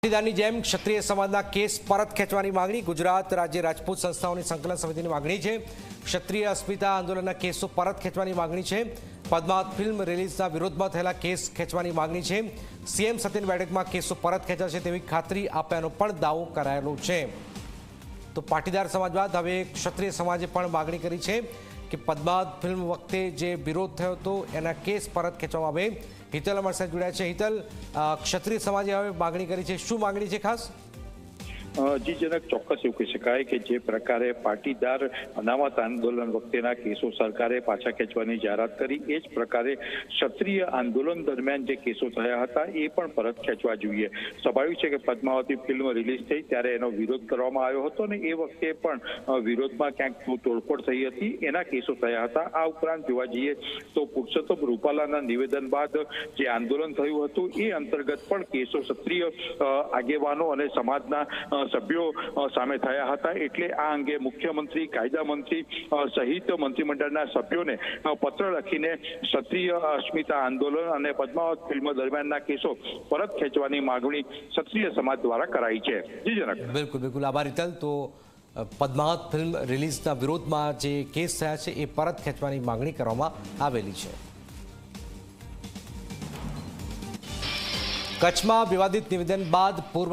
પાટીદારની જેમ ક્ષત્રિય સમાજના કેસ પરત ખેંચવાની માંગણી, ગુજરાત રાજ્ય રાજપૂત સંસ્થાઓની સંકલન સમિતિની માંગણી છે. ક્ષત્રિય અસ્મિતા આંદોલનના કેસો પરત ખેંચવાની માંગણી છે. પદ્માવત ફિલ્મ રિલીઝના વિરોધમાં થયેલા કેસ ખેંચવાની માંગણી છે. સીએમ સત્યની બેઠકમાં કેસો પરત ખેંચાશે તેવી ખાતરી આપ્યાનો પણ દાવો કરાયેલો છે. તો પાટીદાર સમાજ બાદ હવે ક્ષત્રિય સમાજે પણ માગણી કરી છે. કે પદ્માત ફિલ્મ વખતે જે વિરોધ થયો હતો, એના કેસ પરત ખેંચવામાં આવે. હિતલ અમારી સાથે જોડાયા છે. હિતલ ક્ષત્રિય સમાજે હવે માગણી કરી છે. શું માગણી છે ખાસ? જી જનક ચોક્કસ એવું કહી શકાય કે જે પ્રકારે પાટીદાર અનામત આંદોલન વખતેના કેસો સરકારે પાછા ખેંચવાની જાહેરાત કરી, એ જ પ્રકારે ક્ષત્રિય આંદોલન દરમિયાન જે કેસો થયા હતા, એ પણ પરત ખેંચવા જોઈએ. સ્વાભાવિક છે કે પદ્માવતી ફિલ્મ રિલીઝ થઈ ત્યારે એનો વિરોધ કરવામાં આવ્યો હતો ને એ વખતે પણ વિરોધમાં ક્યાંક તોડફોડ થઈ હતી, એના કેસો થયા હતા. આ ઉપરાંત જોવા જઈએ તો પુરુષોત્તમ રૂપાલાના નિવેદન બાદ જે આંદોલન થયું હતું, એ અંતર્ગત પણ કેસો ક્ષત્રિય આગેવાનો અને સમાજના સભ્યો સામે થયા હતા. એટલે આ અંગે મુખ્યમંત્રી, કાયદા મંત્રી સહિત મંત્રીમંડળના સભ્યોને પત્ર લખીને ક્ષત્રિય અસ્મિતા આંદોલન અને પદ્માવત ફિલ્મ દરમિયાનના કેસો પરત ખેંચવાની માગણી ક્ષત્રિય સમાજ દ્વારા કરાઈ છે. જી જનક બિલકુલ બિલકુલ. આભાર હિતલ તો પદ્માવત ફિલ્મ રિલીઝના વિરોધમાં જે કેસ થયા છે, એ પરત ખેંચવાની માંગણી કરવામાં આવેલી છે. કચ્છમાં વિવાદિત નિવેદન બાદ પૂર્વ